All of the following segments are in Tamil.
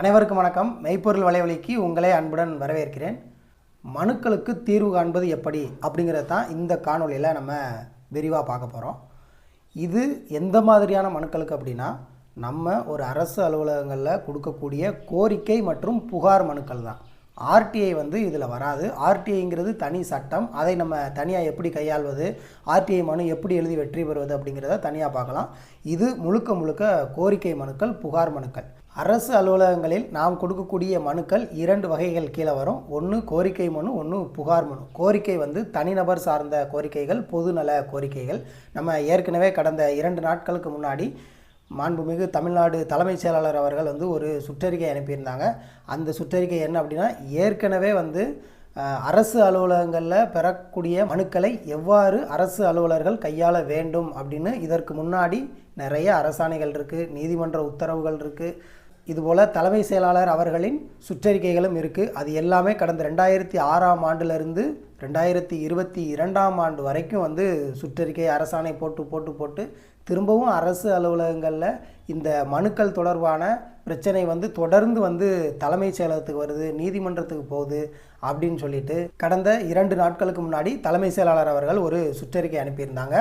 அனைவருக்கும் வணக்கம். மெய்ப்பொருள் வலைவலிக்கு உங்களை அன்புடன் வரவேற்கிறேன். மனுக்களுக்கு தீர்வு காண்பது எப்படி அப்படிங்கிறது தான் இந்த காணொளியில் நம்ம விரிவாக பார்க்க போகிறோம் இது எந்த மாதிரியான மனுக்களுக்கு அப்படின்னா நம்ம ஒரு அரசு அலுவலகங்களில் கொடுக்கக்கூடிய கோரிக்கை மற்றும் புகார் மனுக்கள் தான். ஆர்டிஐ வந்து இதில் வராது. ஆர்டிஐங்கிறது தனி சட்டம். அதை நம்ம தனியாக எப்படி கையாள்வது? ஆர்டிஐ மனு எப்படி எழுதி வெற்றி பெறுவது அப்படிங்கிறத தனியாக பார்க்கலாம். இது முழுக்க முழுக்க கோரிக்கை மனுக்கள் புகார் மனுக்கள். அரசு அலுவலகங்களில் நாம் கொடுக்கக்கூடிய மனுக்கள் இரண்டு வகைகள் கீழே வரும். ஒன்று கோரிக்கை மனு ஒன்று புகார் மனு. கோரிக்கை வந்து தனிநபர் சார்ந்த கோரிக்கைகள் பொதுநல கோரிக்கைகள். நம்ம ஏற்கனவே கடந்த இரண்டு நாட்களுக்கு முன்னாடி மாண்புமிகு தமிழ்நாடு தலைமைச் செயலாளர் அவர்கள் வந்து ஒரு சுற்றறிக்கை அனுப்பியிருந்தாங்க. அந்த சுற்றறிக்கை என்ன அப்படின்னா ஏற்கனவே வந்து அரசு அலுவலகங்களில் பெறக்கூடிய மனுக்களை எவ்வாறு அரசு அலுவலர்கள் கையாள வேண்டும் அப்படின்னு இதற்கு முன்னாடி நிறைய அரசாணைகள் இருக்குது நீதிமன்ற உத்தரவுகள் இருக்குது இதுபோல் தலைமை செயலாளர் அவர்களின் சுற்றறிக்கைகளும் இருக்குது அது எல்லாமே கடந்த ரெண்டாயிரத்தி ஆறாம் ஆண்டுலேருந்து ரெண்டாயிரத்தி இருபத்தி இரண்டாம் ஆண்டு வரைக்கும் வந்து சுற்றறிக்கை அரசாணை போட்டு போட்டு போட்டு திரும்பவும் அரசு அலுவலகங்களில் இந்த மனுக்கள் தொடர்பான பிரச்சனை வந்து தொடர்ந்து வந்து தலைமைச் செயலகத்துக்கு வருது நீதிமன்றத்துக்கு போகுது அப்படின்னு சொல்லிட்டு கடந்த இரண்டு நாட்களுக்கு முன்னாடி தலைமை செயலாளர் அவர்கள் ஒரு சுற்றறிக்கை அனுப்பியிருந்தாங்க.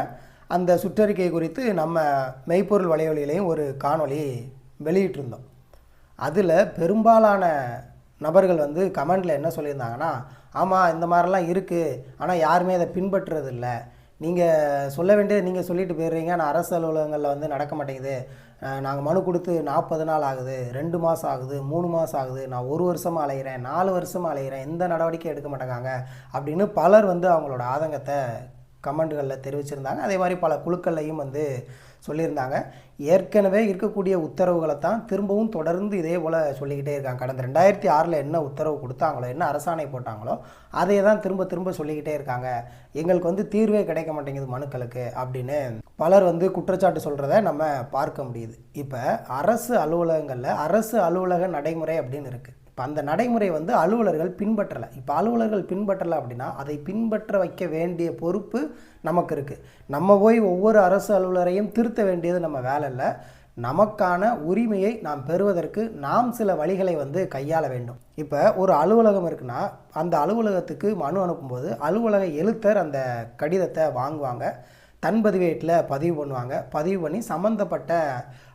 அந்த சுற்றறிக்கை குறித்து நம்ம மெய்ப்பொருள் வலைவலியிலையும் ஒரு காணொளி வெளியிட்டிருந்தோம். அதில் பெரும்பாலான நபர்கள் வந்து கமெண்டில் என்ன சொல்லியிருந்தாங்கன்னா ஆமாம் இந்த மாதிரிலாம் இருக்குது ஆனால் யாருமே அதை பின்பற்றுறதில்லை. நீங்கள் சொல்ல வேண்டியது நீங்கள் சொல்லிட்டு போயிடுறீங்க. ஆனால் அரசு அலுவலகங்களில் வந்து நடக்க மாட்டேங்குது. நாங்கள் மனு கொடுத்து நாற்பது நாள் ஆகுது ரெண்டு மாதம் ஆகுது மூணு மாதம் ஆகுது நான் ஒரு வருஷமாக அலைகிறேன் நாலு வருஷமாக அலைகிறேன் எந்த நடவடிக்கை எடுக்க மாட்டேங்காங்க அப்படின்னு பலர் வந்து அவங்களோட ஆதங்கத்தை கமெண்ட்களில் தெரிவிச்சிருந்தாங்க. அதே மாதிரி பல குழுக்கள்லையும் வந்து சொல்லியிருந்தாங்க. ஏற்கனவே இருக்கக்கூடிய உத்தரவுகளை தான் திரும்பவும் தொடர்ந்து இதே போல் சொல்லிக்கிட்டே இருக்காங்க. கடந்த ரெண்டாயிரத்தி ஆறில் என்ன உத்தரவு கொடுத்தாங்களோ என்ன அரசாணை போட்டாங்களோ அதை தான் திரும்ப திரும்ப சொல்லிக்கிட்டே இருக்காங்க. எங்களுக்கு வந்து தீர்வே கிடைக்க மாட்டேங்குது மனுக்களுக்கு அப்படின்னு பலர் வந்து குற்றச்சாட்டு சொல்கிறத நம்ம பார்க்க முடியுது. இப்போ அரசு அலுவலகங்களில் அரசு அலுவலக நடைமுறை அப்படின்னு இருக்குது இப்போ அந்த நடைமுறை வந்து அலுவலர்கள் பின்பற்றலை. இப்போ அலுவலர்கள் பின்பற்றலை அப்படின்னா அதை பின்பற்ற வைக்க வேண்டிய பொறுப்பு நமக்கு இருக்குது நம்ம போய் ஒவ்வொரு அரசு அலுவலரையும் திருத்த வேண்டியது நம்ம வேலை இல்லை. நமக்கான உரிமையை நாம் பெறுவதற்கு நாம் சில வழிகளை வந்து கையாள வேண்டும். இப்போ ஒரு அலுவலகம் இருக்குன்னா அந்த அலுவலகத்துக்கு மனு அனுப்பும்போது அலுவலக எழுத்தர் அந்த கடிதத்தை வாங்குவாங்க. தன் பதிவேட்டில் பதிவு பண்ணுவாங்க. பதிவு பண்ணி சம்மந்தப்பட்ட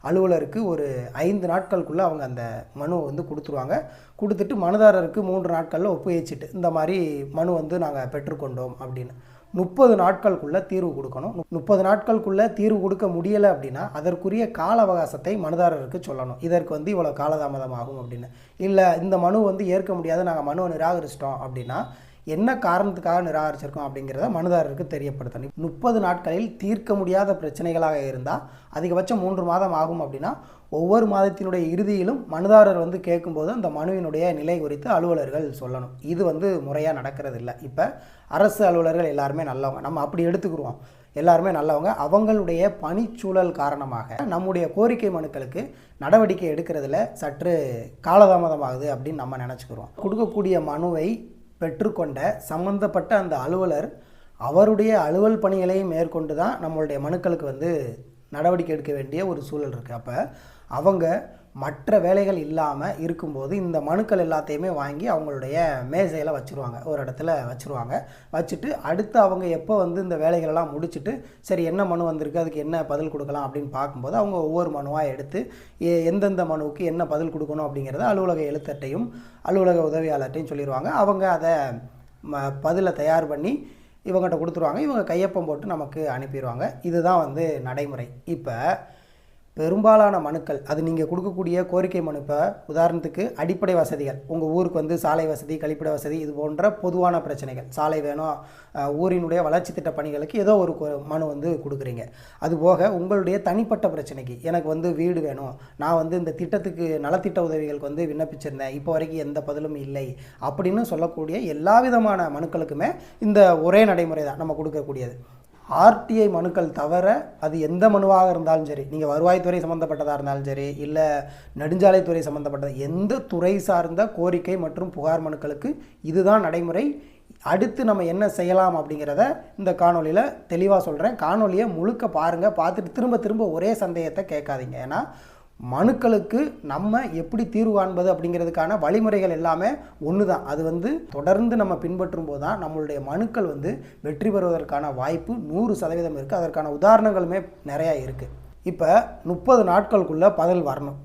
அலுவலருக்கு ஒரு ஐந்து நாட்களுக்குள்ளே அவங்க அந்த மனு வந்து கொடுத்துருவாங்க. கொடுத்துட்டு மனுதாரருக்கு மூன்று நாட்களில் ஒப்புவிச்சிட்டு இந்த மாதிரி மனு வந்து நாங்கள் பெற்றுக்கொண்டோம் அப்படின்னு. முப்பது நாட்களுக்குள்ளே தீர்வு கொடுக்கணும். முப்பது நாட்களுக்குள்ளே தீர்வு கொடுக்க முடியலை அப்படின்னா அதற்குரிய கால அவகாசத்தை மனுதாரருக்கு சொல்லணும். இதற்கு வந்து இவ்வளோ காலதாமதம் ஆகும் அப்படின்னு. இல்லை இந்த மனு வந்து ஏற்க முடியாது. நாங்கள் மனுவை நிராகரிச்சிட்டோம் அப்படின்னா என்ன காரணத்துக்காக நிராகரிச்சிருக்கோம் அப்படிங்கிறத மனுதாரருக்கு தெரியப்படுத்தணும். முப்பது நாட்களில் தீர்க்க முடியாத பிரச்சனைகளாக இருந்தால் அதிகபட்சம் மூன்று மாதம் ஆகும் அப்படின்னா ஒவ்வொரு மாதத்தினுடைய இறுதியிலும் மனுதாரர் வந்து கேட்கும்போது அந்த மனுவினுடைய நிலை குறித்து அலுவலர்கள் சொல்லணும். இது வந்து முறையாக நடக்கிறது இல்லை இப்போ அரசு அலுவலர்கள் எல்லாருமே நல்லவங்க. நம்ம அப்படி எடுத்துக்கிடுவோம் எல்லாருமே நல்லவங்க. அவங்களுடைய பணிச்சூழல் காரணமாக நம்முடைய கோரிக்கை மனுக்களுக்கு நடவடிக்கை எடுக்கிறதுல சற்று காலதாமதமாகுது அப்படின்னு நம்ம நினச்சிக்கிறோம் கொடுக்கக்கூடிய மனுவை பெற்றுக்கொண்ட சம்பந்தப்பட்ட அந்த அலுவலர் அவருடைய அலுவல் பணிகளையும் மேற்கொண்டு தான் நம்மளுடைய மனுக்களுக்கு வந்து நடவடிக்கை எடுக்க வேண்டிய ஒரு சூழல் இருக்குது அப்போ அவங்க மற்ற வேலைகள் இல்லாமல் இருக்கும்போது இந்த மனுக்கள் எல்லாத்தையுமே வாங்கி அவங்களுடைய மேசையில் வச்சுருவாங்க. ஒரு இடத்துல வச்சுருவாங்க. வச்சுட்டு அடுத்து அவங்க எப்போ வந்து இந்த வேலைகளெல்லாம் முடிச்சுட்டு சரி என்ன மனு வந்திருக்கு? அதுக்கு என்ன பதில் கொடுக்கலாம் அப்படின்னு பார்க்கும்போது அவங்க ஒவ்வொரு மனுவாக எடுத்து எ- எந்தெந்த மனுவுக்கு என்ன பதில் கொடுக்கணும் அப்படிங்கிறத அலுவலக எழுத்தட்டையும் அலுவலக உதவியாளர்கிட்டையும் சொல்லிடுவாங்க. அவங்க அதை ம பதிலை தயார் பண்ணி இவங்ககிட்ட கொடுத்துருவாங்க. இவங்க கையொப்பம் போட்டு நமக்கு அனுப்பிடுவாங்க. இதுதான் வந்து நடைமுறை. இப்போ பெரும்பாலான மனுக்கள் அது நீங்கள் கொடுக்கக்கூடிய கோரிக்கை மனுப்பை உதாரணத்துக்கு அடிப்படை வசதிகள். உங்கள் ஊருக்கு வந்து சாலை வசதி கழிப்பிட வசதி இது போன்ற பொதுவான பிரச்சனைகள். சாலை வேணும் ஊரினுடைய வளர்ச்சி திட்ட பணிகளுக்கு ஏதோ ஒரு மனு வந்து கொடுக்குறீங்க. அதுபோக உங்களுடைய தனிப்பட்ட பிரச்சனைக்கு எனக்கு வந்து வீடு வேணும் நான் வந்து இந்த திட்டத்துக்கு நலத்திட்ட உதவிகளுக்கு வந்து விண்ணப்பிச்சிருந்தேன் இப்போ வரைக்கும் எந்த பதிலும் இல்லை அப்படின்னு சொல்லக்கூடிய எல்லா விதமான மனுக்களுக்குமே இந்த ஒரே நடைமுறை தான் நம்ம கொடுக்கக்கூடியது. ஆர்டிஐ மனுக்கள் தவிர அது எந்த மனுவாக இருந்தாலும் சரி நீங்கள் வருவாய்த்துறை சம்மந்தப்பட்டதாக இருந்தாலும் சரி இல்லை நெடுஞ்சாலைத்துறை சம்மந்தப்பட்டது எந்த துறை சார்ந்த கோரிக்கை மற்றும் புகார் மனுக்களுக்கு இதுதான் நடைமுறை. அடுத்து நம்ம என்ன செய்யலாம் அப்படிங்கிறத இந்த காணொலியில் தெளிவாக சொல்கிறேன் காணொலியை முழுக்க பாருங்கள் பார்த்துட்டு திரும்ப திரும்ப ஒரே சந்தேகத்தை கேட்காதீங்க. ஏன்னா மனுக்களுக்கு நம்ம எப்படி தீர்வு காண்பது அப்படிங்கிறதுக்கான வழிமுறைகள் எல்லாமே ஒன்று தான் அது வந்து தொடர்ந்து நம்ம பின்பற்றும் போது தான் நம்மளுடைய மனுக்கள் வந்து வெற்றி பெறுவதற்கான வாய்ப்பு நூறு சதவீதம் இருக்குது அதற்கான உதாரணங்களுமே நிறையா இருக்குது இப்போ முப்பது நாட்களுக்குள்ளே பதில் வரணும்.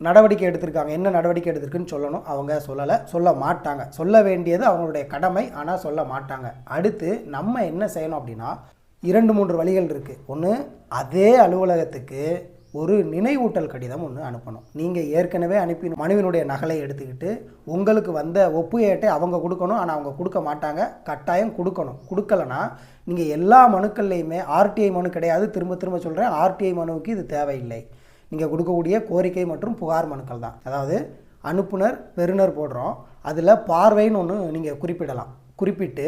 நடவடிக்கை எடுத்திருக்காங்க. என்ன நடவடிக்கை எடுத்திருக்குன்னு சொல்லணும். அவங்க சொல்லலை சொல்ல மாட்டாங்க. சொல்ல வேண்டியது அவங்களுடைய கடமை ஆனால் சொல்ல மாட்டாங்க. அடுத்து நம்ம என்ன செய்யணும் அப்படின்னா இரண்டு மூன்று வழிகள் இருக்குது ஒன்று அதே அலுவலகத்துக்கு ஒரு நினைவூட்டல் கடிதம் ஒன்று அனுப்பணும். நீங்கள் ஏற்கனவே அனுப்பி மனுவினுடைய நகலை எடுத்துக்கிட்டு உங்களுக்கு வந்த ஒப்பு ஏட்டை அவங்க கொடுக்கணும். ஆனால் அவங்க கொடுக்க மாட்டாங்க. கட்டாயம் கொடுக்கணும். கொடுக்கலனா நீங்கள் எல்லா மனுக்கள்லையுமே ஆர்டிஐ மனு கிடையாது. திரும்ப திரும்ப சொல்கிறேன் ஆர்டிஐ மனுவுக்கு இது தேவையில்லை. நீங்கள் கொடுக்கக்கூடிய கோரிக்கை மற்றும் புகார் மனுக்கள் தான். அதாவது அனுப்புனர் பெறுநர் போடுறோம். அதில் பார்வைன்னு ஒன்று நீங்கள் குறிப்பிடலாம். குறிப்பிட்டு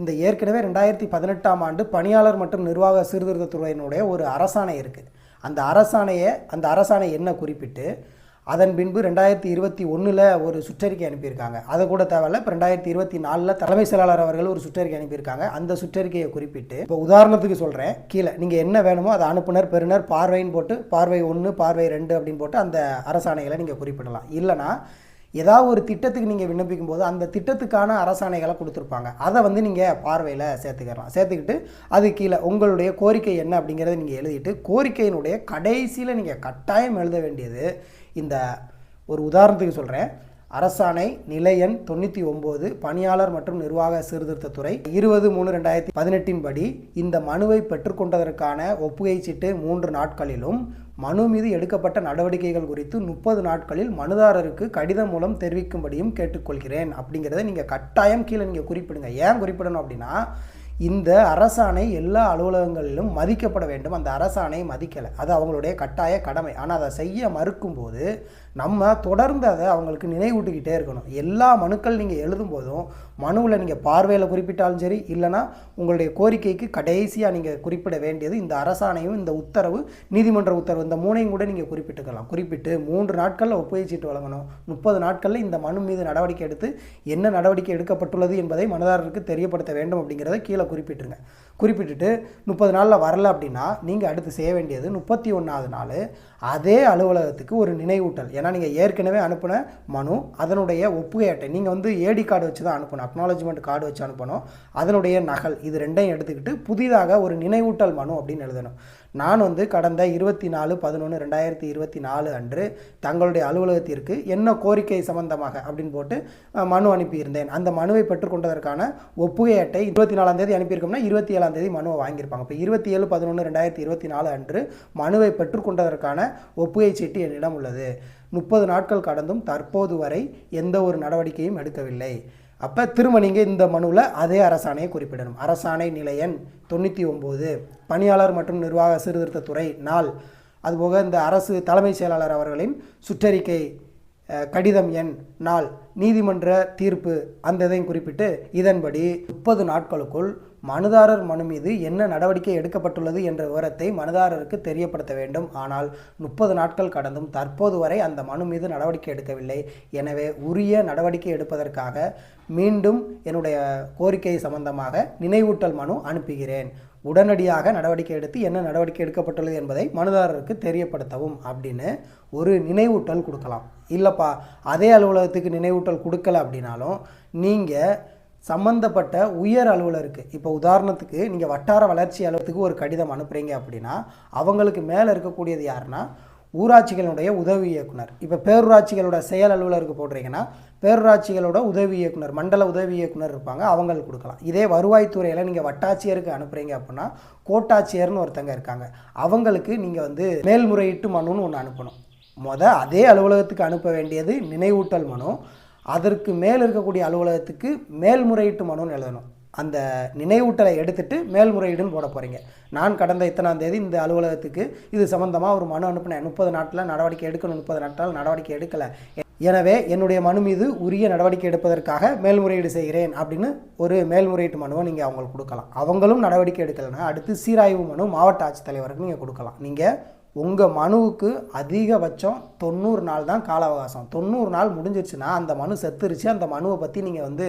இந்த ஏற்கனவே ரெண்டாயிரத்தி பதினெட்டாம் ஆண்டு பணியாளர் மற்றும் நிர்வாக சீர்திருத்தத்துறையினுடைய ஒரு அரசாணை இருக்குது அந்த அரசாணையை அந்த அரசாணை என்ன குறிப்பிட்டு அதன் பின்பு ரெண்டாயிரத்தி இருபத்தி ஒன்றில் ஒரு சுற்றறிக்கை அனுப்பியிருக்காங்க. அதை கூட தேவையில்ல இப்போ ரெண்டாயிரத்தி இருபத்தி நாலில் தலைமை செயலாளர் அவர்கள் ஒரு சுற்றறிக்கை அனுப்பியிருக்காங்க. அந்த சுற்றறிக்கையை குறிப்பிட்டு இப்போ உதாரணத்துக்கு சொல்கிறேன் கீழே நீங்கள் என்ன வேணுமோ அதை அனுப்புனர் பெறுநர் பார்வைன்னு போட்டு பார்வை ஒன்று பார்வை ரெண்டு அப்படின்னு போட்டு அந்த அரசாணைகளை நீங்கள் குறிப்பிடலாம். இல்லைனா ஏதாவது ஒரு திட்டத்துக்கு நீங்கள் விண்ணப்பிக்கும் போது அந்த திட்டத்துக்கான அரசாணைகளை கொடுத்துருப்பாங்க. அதை வந்து நீங்கள் பார்வையில் சேர்த்துக்கலாம். சேர்த்துக்கிட்டு அது கீழே உங்களுடைய கோரிக்கை என்ன அப்படிங்கிறத நீங்கள் எழுதிட்டு கோரிக்கையினுடைய கடைசியில் நீங்கள் கட்டாயம் எழுத வேண்டியது இந்த ஒரு உதாரணத்துக்கு சொல்கிறேன் அரசாணை நிலையன் தொண்ணூற்றி ஒம்பது பணியாளர் மற்றும் நிர்வாக சீர்திருத்தத்துறை இருபது மூணு ரெண்டாயிரத்தி பதினெட்டின் படி இந்த மனுவை பெற்றுக்கொண்டதற்கான ஒப்புகை சீட்டு மூன்று நாட்களிலும் மனு மீது எடுக்கப்பட்ட நடவடிக்கைகள் குறித்து முப்பது நாட்களில் மனுதாரருக்கு கடிதம் மூலம் தெரிவிக்கும்படியும் கேட்டுக்கொள்கிறேன். அப்படிங்கிறத நீங்கள் கட்டாயம் கீழே நீங்கள் குறிப்பிடுங்க. ஏன் குறிப்பிடணும் அப்படின்னா இந்த அரசாணை எல்லா அலுவலகங்களிலும் மதிக்கப்பட வேண்டும். அந்த அரசாணை மதிக்கலை. அது அவங்களுடைய கட்டாய கடமை. ஆனால் அதை செய்ய மறுக்கும்போது நம்ம தொடர்ந்து அதை அவங்களுக்கு நினைவூட்டிக்கிட்டே இருக்கணும். எல்லா மனுக்கள் நீங்கள் எழுதும் போதும் மனுவில் நீங்கள் பார்வையில் குறிப்பிட்டாலும் சரி இல்லைனா உங்களுடைய கோரிக்கைக்கு கடைசியாக நீங்கள் குறிப்பிட வேண்டியது இந்த அரசாணையும் இந்த உத்தரவு நீதிமன்ற உத்தரவு இந்த மூணையும் கூட நீங்கள் குறிப்பிட்டுக்கலாம். குறிப்பிட்டு மூன்று நாட்களில் ஒப்புகை சீட்டு வழங்கணும். முப்பது நாட்களில் இந்த மனு மீது நடவடிக்கை எடுத்து என்ன நடவடிக்கை எடுக்கப்பட்டுள்ளது என்பதை மனதாரருக்கு தெரியப்படுத்த வேண்டும் அப்படிங்கிறத கீழே குறிப்பிட்டுருங்க. குறிப்பிட்டுட்டு முப்பது நாளில் வரல அப்படின்னா நீங்கள் அடுத்து செய்ய வேண்டியது முப்பத்தி ஒன்றாவது நாள். அதே அலுவலகத்துக்கு ஒரு நினைவூட்டல். ஏன்னா நீங்கள் ஏற்கனவே அனுப்பின மனு அதனுடைய ஒப்புகை அட்டை நீங்கள் வந்து ஏடி கார்டு வச்சு தான் அனுப்பணும் அக்னாலஜ்மெண்ட் கார்டு வச்சு அனுப்பணும். அதனுடைய நகல் இது ரெண்டையும் எடுத்துக்கிட்டு புதிதாக ஒரு நினைவூட்டல் மனு அப்படின்னு எழுதணும். நான் வந்து கடந்த இருபத்தி நாலு பதினொன்று ரெண்டாயிரத்தி இருபத்தி நாலு அன்று தங்களுடைய அலுவலகத்திற்கு என்ன கோரிக்கை சம்பந்தமாக அப்படின்னு போட்டு மனு அனுப்பியிருந்தேன். அந்த மனுவை பெற்றுக்கொண்டதற்கான ஒப்புகை அட்டை இருபத்தி நாலாம் தேதி அனுப்பியிருக்கோம்னா இருபத்தி ஏழாம் தேதி மனுவை வாங்கியிருப்பாங்க. இப்போ இருபத்தி ஏழு பதினொன்று ரெண்டாயிரத்தி இருபத்தி நாலு அன்று மனுவை பெற்றுக்கொண்டதற்கான ஒப்புகை சீட்டு என்னிடம் உள்ளது. முப்பது நாட்கள் கடந்தும் தற்போது வரை எந்த ஒரு நடவடிக்கையும் எடுக்கவில்லை. அப்போ திரும்ப நீங்கள் இந்த மனுவில் அதே அரசாணையை குறிப்பிடணும். அரசாணை நிலையன் தொண்ணூற்றி ஒம்பது பணியாளர் மற்றும் நிர்வாக சீர்திருத்தத்துறை நாள். அதுபோக இந்த அரசு தலைமைச் செயலாளர் அவர்களின் சுற்றறிக்கை கடிதம் எண் நாள். நீதிமன்ற தீர்ப்பு அந்த இதையும் குறிப்பிட்டு இதன்படி முப்பது நாட்களுக்குள் மனுதாரர் மனு மீது என்ன நடவடிக்கை எடுக்கப்பட்டுள்ளது என்ற விவரத்தை மனுதாரருக்கு தெரியப்படுத்த வேண்டும். ஆனால் முப்பது நாட்கள் கடந்தும் தற்போது வரை அந்த மனு மீது நடவடிக்கை எடுக்கவில்லை. எனவே உரிய நடவடிக்கை எடுப்பதற்காக மீண்டும் என்னுடைய கோரிக்கை சம்பந்தமாக நினைவூட்டல் மனு அனுப்புகிறேன். உடனடியாக நடவடிக்கை எடுத்து என்ன நடவடிக்கை எடுக்கப்பட்டுள்ளது என்பதை மனுதாரருக்கு தெரியப்படுத்தவும் அப்படின்னு ஒரு நினைவூட்டல் கொடுக்கலாம். இல்லைப்பா அதே அலுவலகத்துக்கு நினைவூட்டல் கொடுக்கல அப்படின்னாலும் நீங்கள் சம்பந்தப்பட்ட உயர் அலுவலருக்கு இப்போ உதாரணத்துக்கு நீங்கள் வட்டார வளர்ச்சி அலுவலகத்துக்கு ஒரு கடிதம் அனுப்புகிறீங்க அப்படின்னா அவங்களுக்கு மேலே இருக்கக்கூடியது யாருன்னா ஊராட்சிகளுடைய உதவி இயக்குனர். இப்போ பேரூராட்சிகளோட செயல் அலுவலருக்கு போடுறீங்கன்னா பேரூராட்சிகளோட உதவி இயக்குனர் மண்டல உதவி இயக்குனர் இருப்பாங்க அவங்களுக்கு கொடுக்கலாம். இதே வருவாய்த்துறையில் நீங்கள் வட்டாட்சியருக்கு அனுப்புகிறீங்க அப்படின்னா கோட்டாட்சியர்னு ஒருத்தங்க இருக்காங்க. அவங்களுக்கு நீங்கள் வந்து மேல்முறையீட்டு மனுன்னு ஒன்று அனுப்பணும். முத அதே அலுவலகத்துக்கு அனுப்ப வேண்டியது நினைவூட்டல் மனு. அதற்கு மேல் இருக்கக்கூடிய அலுவலகத்துக்கு மேல்முறையீட்டு மனுன்னு எழுதணும். அந்த நினைவூட்டலை எடுத்துட்டு மேல்முறையீடுன்னு போட போகிறீங்க நான் கடந்த இத்தனாம் தேதி இந்த அலுவலகத்துக்கு இது சம்மந்தமாக ஒரு மனு அனுப்பினேன். முப்பது நாட்டில் நடவடிக்கை எடுக்கணும். முப்பது நாட்கள் நடவடிக்கை எடுக்கலை. எனவே என்னுடைய மனு மீது உரிய நடவடிக்கை எடுப்பதற்காக மேல்முறையீடு செய்கிறேன் அப்படின்னு ஒரு மேல்முறையீட்டு மனுவை நீங்கள் அவங்களுக்கு கொடுக்கலாம். அவங்களும் நடவடிக்கை எடுக்கலைன்னா அடுத்து சீராய்வு மனு மாவட்ட ஆட்சித்தலைவருக்கு நீங்கள் கொடுக்கலாம். நீங்கள் உங்கள் மனுவுக்கு அதிகபட்சம் தொண்ணூறு நாள் தான் கால அவகாசம். தொண்ணூறு நாள் முடிஞ்சிருச்சுன்னா அந்த மனு செத்துருச்சு. அந்த மனுவை பற்றி நீங்கள் வந்து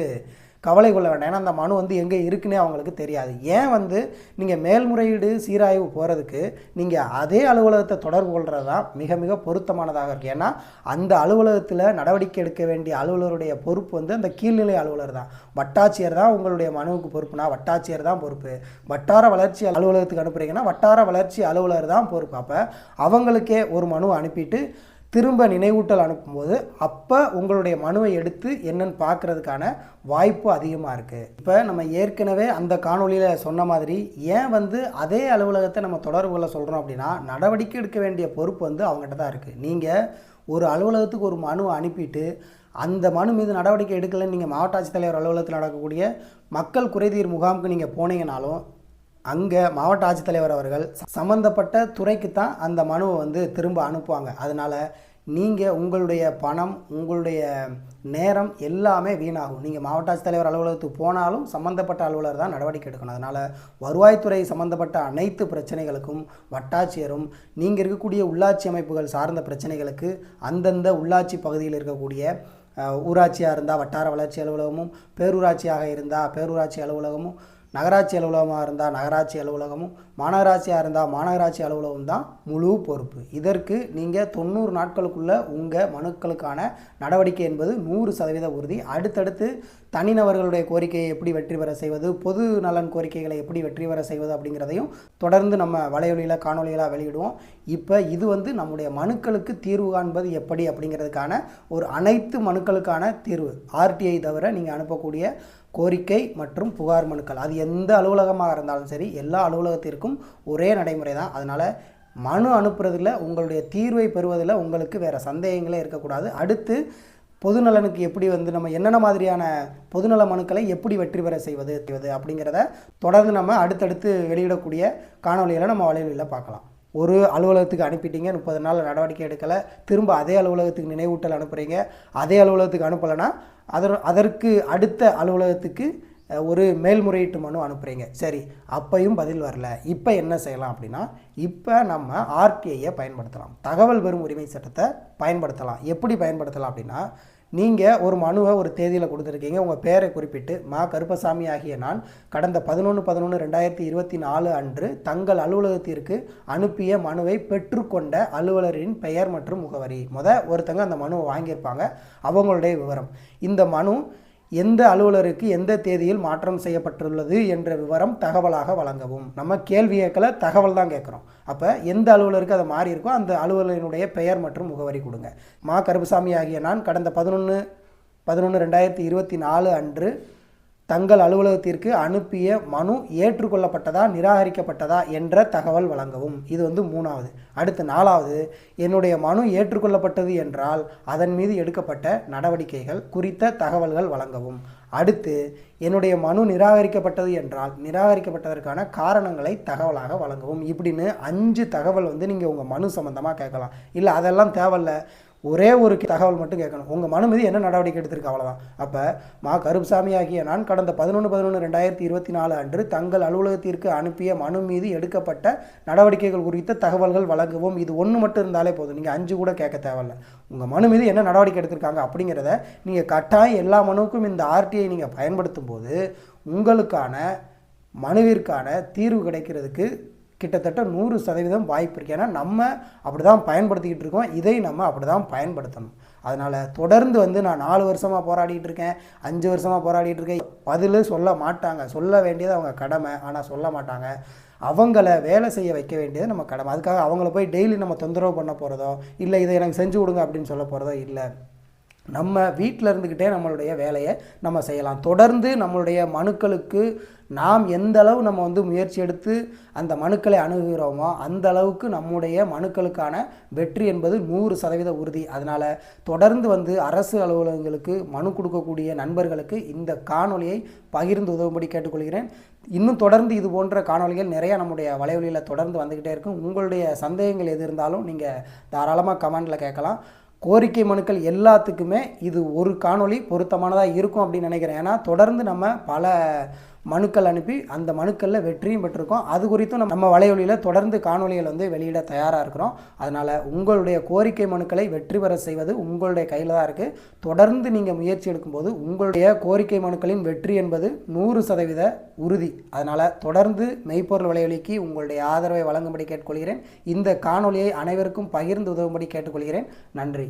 கவலை கொள்ள வேண்டாம். ஏன்னா அந்த மனு வந்து எங்கே இருக்குன்னே அவங்களுக்கு தெரியாது. ஏன் வந்து நீங்கள் மேல்முறையீடு சீராய்வு போகிறதுக்கு நீங்கள் அதே அலுவலகத்தை தொடர்பு கொள்கிறது தான் மிக மிக பொருத்தமானதாக இருக்குது ஏன்னா அந்த அலுவலகத்தில் நடவடிக்கை எடுக்க வேண்டிய அலுவலருடைய பொறுப்பு வந்து அந்த கீழ்நிலை அலுவலர் தான். வட்டாட்சியர் தான் உங்களுடைய மனுவுக்கு பொறுப்புனா வட்டாட்சியர் தான் பொறுப்பு. வட்டார வளர்ச்சி அலுவலகத்துக்கு அனுப்புகிறீங்கன்னா வட்டார வளர்ச்சி அலுவலர் தான் பொறுப்பு. அப்போ அவங்களுக்கே ஒரு மனு அனுப்பிட்டு திரும்ப நினைவூட்டல் அனுப்பும்போது அப்போ உங்களுடைய மனுவை எடுத்து என்னன்னு பார்க்கறதுக்கான வாய்ப்பு அதிகமாக இருக்குது இப்போ நம்ம ஏற்கனவே அந்த காணொளியில் சொன்ன மாதிரி ஏன் வந்து அதே அலுவலகத்தை நம்ம தொடர்பு கொள்ள சொல்கிறோம் அப்படின்னா நடவடிக்கை எடுக்க வேண்டிய பொறுப்பு வந்து அவங்ககிட்ட தான் இருக்குது நீங்கள் ஒரு அலுவலகத்துக்கு ஒரு மனுவை அனுப்பிட்டு அந்த மனு மீது நடவடிக்கை எடுக்கலைன்னு நீங்கள் மாவட்ட ஆட்சித்தலைவர் அலுவலகத்தில் நடக்கக்கூடிய மக்கள் குறைதீர் முகாமுக்கு நீங்கள் போனீங்கனாலும் அங்கே மாவட்ட ஆட்சித்தலைவர் அவர்கள் சம்மந்தப்பட்ட துறைக்கு தான் அந்த மனுவை வந்து திரும்ப அனுப்புவாங்க. அதனால் நீங்கள் உங்களுடைய பணம் உங்களுடைய நேரம் எல்லாமே வீணாகும். நீங்கள் மாவட்ட ஆட்சித்தலைவர் அலுவலகத்துக்கு போனாலும் சம்மந்தப்பட்ட அலுவலர் தான் நடவடிக்கை எடுக்கணும். அதனால் வருவாய்த்துறை சம்மந்தப்பட்ட அனைத்து பிரச்சனைகளுக்கும் வட்டாட்சியரும் நீங்கள் இருக்கக்கூடிய உள்ளாட்சி அமைப்புகள் சார்ந்த பிரச்சனைகளுக்கு அந்தந்த உள்ளாட்சி பகுதியில் இருக்கக்கூடிய ஊராட்சியாக இருந்தால் வட்டார வளர்ச்சி அலுவலகமும் பேரூராட்சியாக இருந்தால் பேரூராட்சி அலுவலகமும் நகராட்சி அலுவலகமாக இருந்தால் நகராட்சி அலுவலகமும் மாநகராட்சியாக இருந்தால் மாநகராட்சி அலுவலகம் தான் முழு பொறுப்பு. இதற்கு நீங்கள் தொண்ணூறு நாட்களுக்குள்ளே உங்கள் மனுக்களுக்கான நடவடிக்கை என்பது நூறு சதவீத உறுதி. அடுத்தடுத்து தனிநபர்களுடைய கோரிக்கையை எப்படி வெற்றி பெற செய்வது பொது நலன் கோரிக்கைகளை எப்படி வெற்றி பெற செய்வது அப்படிங்கிறதையும் தொடர்ந்து நம்ம வலையொலியில் காணொலிகளாக வெளியிடுவோம். இப்போ இது வந்து நம்முடைய மனுக்களுக்கு தீர்வு காண்பது எப்படி அப்படிங்கிறதுக்கான ஒரு அனைத்து மனுக்களுக்கான தீர்வு. ஆர்டிஐ தவிர நீங்கள் அனுப்பக்கூடிய கோரிக்கை மற்றும் புகார் மனுக்கள். அது எந்த அலுவலகமாக இருந்தாலும் சரி எல்லா அலுவலகத்திற்கும் ஒரே நடைமுறை தான். அதனால் மனு அனுப்புறதில் உங்களுடைய தீர்வை பெறுவதில் உங்களுக்கு வேறு சந்தேகங்களே இருக்கக்கூடாது. அடுத்து பொதுநலனுக்கு எப்படி வந்து நம்ம என்னென்ன மாதிரியான பொதுநல மனுக்களை எப்படி வெற்றி பெற செய்வது செய்வது அப்படிங்கிறத தொடர்ந்து நம்ம அடுத்தடுத்து வெளியிடக்கூடிய காணொலிகளை நம்ம வலைவலியில் பார்க்கலாம். ஒரு அலுவலகத்துக்கு அனுப்பிட்டீங்க முப்பது நாள் நடவடிக்கை எடுக்கலை திரும்ப அதே அலுவலகத்துக்கு நினைவூட்டல் அனுப்புகிறீங்க அதே அலுவலகத்துக்கு அனுப்பலைன்னா அதர் அதற்கு அடுத்த அலுவலகத்துக்கு ஒரு மேல்முறையீட்டு மனு அனுப்புகிறீங்க சரி அப்பையும் பதில் வரல. இப்போ என்ன செய்யலாம் அப்படின்னா இப்போ நம்ம ஆர்டிஐயை பயன்படுத்தலாம். தகவல் பெறும் உரிமை சட்டத்தை பயன்படுத்தலாம். எப்படி பயன்படுத்தலாம் அப்படின்னா நீங்கள் ஒரு மனுவை ஒரு தேதியில் கொடுத்துருக்கீங்க. உங்கள் பேரை குறிப்பிட்டு மா. கருப்பசாமி ஆகிய நான் கடந்த பதினொன்று பதினொன்று ரெண்டாயிரத்தி இருபத்தி நாலு அன்று தங்கள் அலுவலகத்திற்கு அனுப்பிய மனுவை பெற்றுக்கொண்ட அலுவலரின் பெயர் மற்றும் முகவரி. முத ஒருத்தங்க அந்த மனுவை வாங்கியிருப்பாங்க. அவங்களுடைய விவரம். இந்த மனு எந்த அலுவலருக்கு எந்த தேதியில் மாற்றம் செய்யப்பட்டுள்ளது என்ற விவரம் தகவலாக வழங்கவும். நம்ம கேள்வி கேட்கல தகவல் தான் கேட்குறோம். அப்போ எந்த அலுவலருக்கு அதை மாறி இருக்கோ அந்த அலுவலரினுடைய பெயர் மற்றும் முகவரி கொடுங்க. மா கருப்புசாமி ஆகிய நான் கடந்த பதினொன்று பதினொன்று ரெண்டாயிரத்தி இருபத்தி நாலு அன்று தங்கள் அலுவலகத்திற்கு அனுப்பிய மனு ஏற்றுக்கொள்ளப்பட்டதா நிராகரிக்கப்பட்டதா என்ற தகவல் வழங்கவும். இது வந்து மூணாவது. அடுத்து நாலாவது என்னுடைய மனு ஏற்றுக்கொள்ளப்பட்டது என்றால் அதன் மீது எடுக்கப்பட்ட நடவடிக்கைகள் குறித்த தகவல்கள் வழங்கவும். அடுத்து என்னுடைய மனு நிராகரிக்கப்பட்டது என்றால் நிராகரிக்கப்பட்டதற்கான காரணங்களை தகவலாக வழங்கவும். இப்படின்னு அஞ்சு தகவல் வந்து நீங்கள் உங்கள் மனு சம்மந்தமாக கேட்கலாம். இல்லை அதெல்லாம் தேவையில்ல. ஒரே ஒரு தகவல் மட்டும் கேட்கணும். உங்கள் மனு மீது என்ன நடவடிக்கை எடுத்திருக்கு? அவ்வளோதான் அப்போ மா கருப்சாமி ஆகிய நான் கடந்த பதினொன்று பதினொன்று ரெண்டாயிரத்தி இருபத்தி நாலு அன்று தங்கள் அலுவலகத்திற்கு அனுப்பிய மனு மீது எடுக்கப்பட்ட நடவடிக்கைகள் குறித்த தகவல்கள் வழங்குவோம் இது ஒன்று மட்டும் இருந்தாலே போதும். நீங்கள் அஞ்சு கூட கேட்க தேவையில்ல. உங்கள் மனு மீது என்ன நடவடிக்கை எடுத்திருக்காங்க அப்படிங்கிறத நீங்கள் கட்டாயம் எல்லா மனுவுக்கும் இந்த ஆர்டிஐ நீங்கள் பயன்படுத்தும் போது உங்களுக்கான மனுவிற்கான தீர்வு கிடைக்கிறதுக்கு கிட்டத்தட்ட நூறு சதவீதம் வாய்ப்பு இருக்குது ஏன்னா நம்ம அப்படி தான் பயன்படுத்திக்கிட்டு இருக்கோம். இதை நம்ம அப்படி தான் பயன்படுத்தணும். அதனால் தொடர்ந்து வந்து நான் நாலு வருஷமாக போராடிட்டு இருக்கேன். அஞ்சு வருஷமாக போராடிட்டு இருக்கேன். பதில் சொல்ல மாட்டாங்க. சொல்ல வேண்டியது அவங்க கடமை. ஆனால் சொல்ல மாட்டாங்க. அவங்கள வேலை செய்ய வைக்க வேண்டியது நம்ம கடமை. அதுக்காக அவங்கள போய் டெய்லி நம்ம தொந்தரவு பண்ண போகிறதோ இல்லை இதை எனக்கு செஞ்சு கொடுங்க அப்படின்னு சொல்ல போகிறதோ இல்லை. நம்ம வீட்டில் இருந்துக்கிட்டே நம்மளுடைய வேலையை நம்ம செய்யலாம். தொடர்ந்து நம்மளுடைய மனுக்களுக்கு நாம் எந்த அளவு நம்ம வந்து முயற்சி எடுத்து அந்த மனுக்களை அணுகுகிறோமோ அந்த அளவுக்கு நம்முடைய மனுக்களுக்கான வெற்றி என்பது நூறு சதவீத உறுதி. அதனால் தொடர்ந்து வந்து அரசு அலுவலகங்களுக்கு மனு கொடுக்கக்கூடிய நண்பர்களுக்கு இந்த காணொளியை பகிர்ந்து உதவும்படி கேட்டுக்கொள்கிறேன். இன்னும் தொடர்ந்து இது போன்ற காணொளிகள் நிறையா நம்முடைய வலைவலியில் தொடர்ந்து வந்துக்கிட்டே இருக்கும். உங்களுடைய சந்தேகங்கள் எது இருந்தாலும் நீங்கள் தாராளமாக கமெண்டில் கேட்கலாம். கோரிக்கை மனுக்கள் எல்லாத்துக்குமே இது ஒரு காணொளி பொருத்தமானதாக இருக்கும் அப்படின்னு நினைக்கிறேன். ஏன்னா தொடர்ந்து நம்ம பல மனுக்கள் அனுப்பி அந்த மனுக்களில் வெற்றியும் பெற்றிருக்கோம். அது குறித்தும் நம்ம- வலையொலியில் தொடர்ந்து காணொளிகள் வந்து வெளியிட தயாராக இருக்கிறோம். அதனால் உங்களுடைய கோரிக்கை மனுக்களை வெற்றி பெற செய்வது உங்களுடைய கையில் தான் இருக்குது தொடர்ந்து நீங்கள் முயற்சி எடுக்கும்போது உங்களுடைய கோரிக்கை மனுக்களின் வெற்றி என்பது நூறு சதவீத உறுதி. அதனால் தொடர்ந்து மெய்ப்பொருள் வலையொலிக்கு உங்களுடைய ஆதரவை வழங்கும்படி கேட்டுக்கொள்கிறேன். இந்த காணொலியை அனைவருக்கும் பகிர்ந்து உதவும்படி கேட்டுக்கொள்கிறேன். நன்றி.